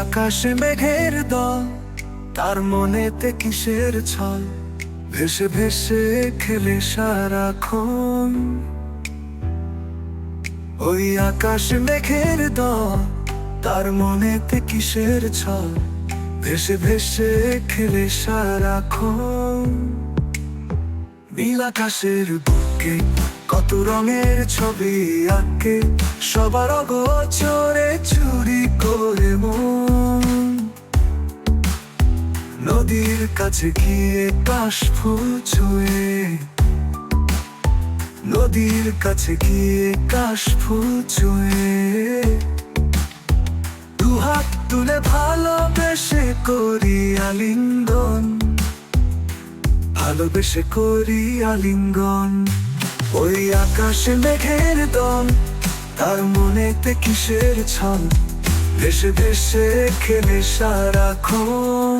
আকাশে মেঘের দল, তার মনেতে কিসের ছল? ভেসে ভেসে খেলে সারাক্ষণ। ওই আকাশে মেঘের দল, তার মনেতে কিসের ছল? ভেসে ভেসে খেলে সারা সারাক্ষণ। নীল আকাশের বুকে কত রঙের ছবি আঁকে, সবার গোচরে চুরি করে মন। নদীর কাছে গিয়ে কাশ ছুঁয়ে নদীর কাছে গিয়ে কাশ ফুল ছুঁয়ে দুহাত তুলে ভালোবেসে করি আলিঙ্গন, ভালোবেসে করি আলিঙ্গন। ওই আকাশে মেঘের দল, তার মনেতে কিসের ছল? ভেসে দেশে খেলে সারা সারাক্ষণ।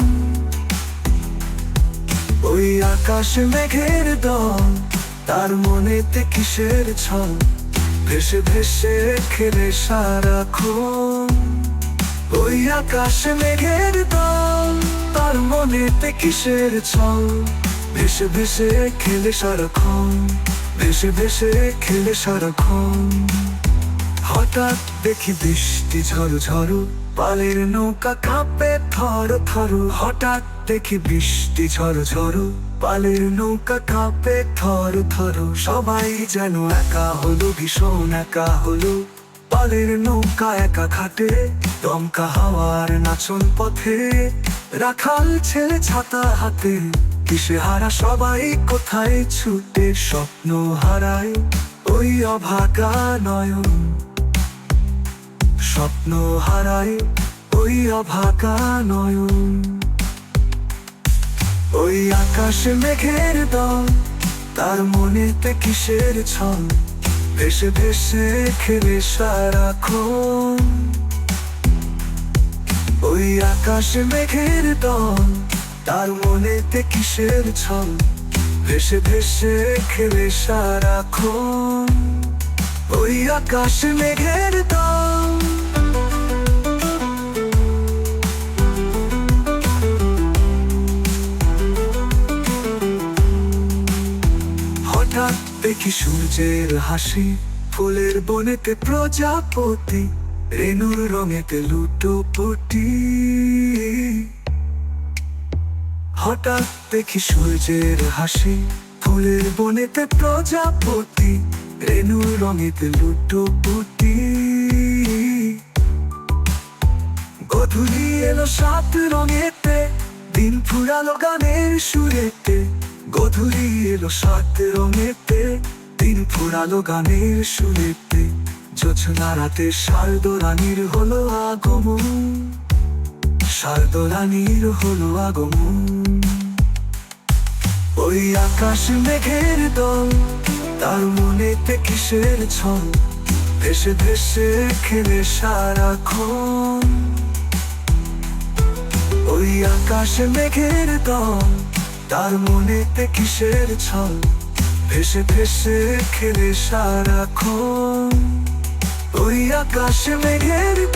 ওই আকাশে মেঘের দল, তার মনেতে কিসের ছল? ভেসে ভেসে খেলে সারা সারাক্ষণ। ওই আকাশে মেঘের দল, তার মনেতে কিসের ছল? ভেসে ভেসে খেলে সারাক্ষণ। ভেসে ভেসে খেলে সারাক্ষণ। হঠাৎ দেখি বৃষ্টি ঝড়ো ঝড়ো পালের নৌকা কাঁপে থর থর। হঠাৎ দেখি বৃষ্টি ঝড়ো ঝড়ো পালের নৌকা কাঁপে থর থর। সবাই যেন একা হলো, ভীষণ একা হলো। পালের নৌকা একা ঘাটে, দমকা হাওয়ার নাচন পথে, রাখাল ছেলে ছাতা হাতে। কিসে হারা সবাই কোথায় ছুটে স্বপ্ন হারায়? ওই অভাগা নয়ন। স্বপ্ন হারায়, ওই অভাগা নয়ন। ওই আকাশে মেঘের দল, তার মনেতে কিসের ছল? ভেসে ভেসে খেলে সারাক্ষণ। ওই আকাশে মেঘের দল তার মনেতে কিসের ছল? ভেসে ভেসে খেলে সারা সারাক্ষণ। ওই আকাশে মেঘের দল হঠাৎ দেখি সূর্যের হাসি, ফুলের বনেতে প্রজাপতি, রেণুর রঙেতে লুটো পটি হঠাৎ দেখি সূর্যের হাসি, ফুলের বনেতে প্রজাপতি, রেণুর রঙেতে লুটো পুটি গধুলি এলো সাত রঙেতে, দিন ফুরালো গানের সুরেতে। গধুলি এলো সাত রঙেতে, দিন ফুরালো গানের সুরেতে। জোছনা রাতে শারদ হলো আগমন শারদ হলো আগমন। ওই আকাশ মেঘের দল, তার মনেতে কিসের ছল? ভেসে ভেসে খেলে সারাক্ষণ। ওই আকাশে মেঘের দল, তার মনেতে কিসের ছল? ভেসে ভেসে খেলে সারাক্ষণ। ওই আকাশে মেঘের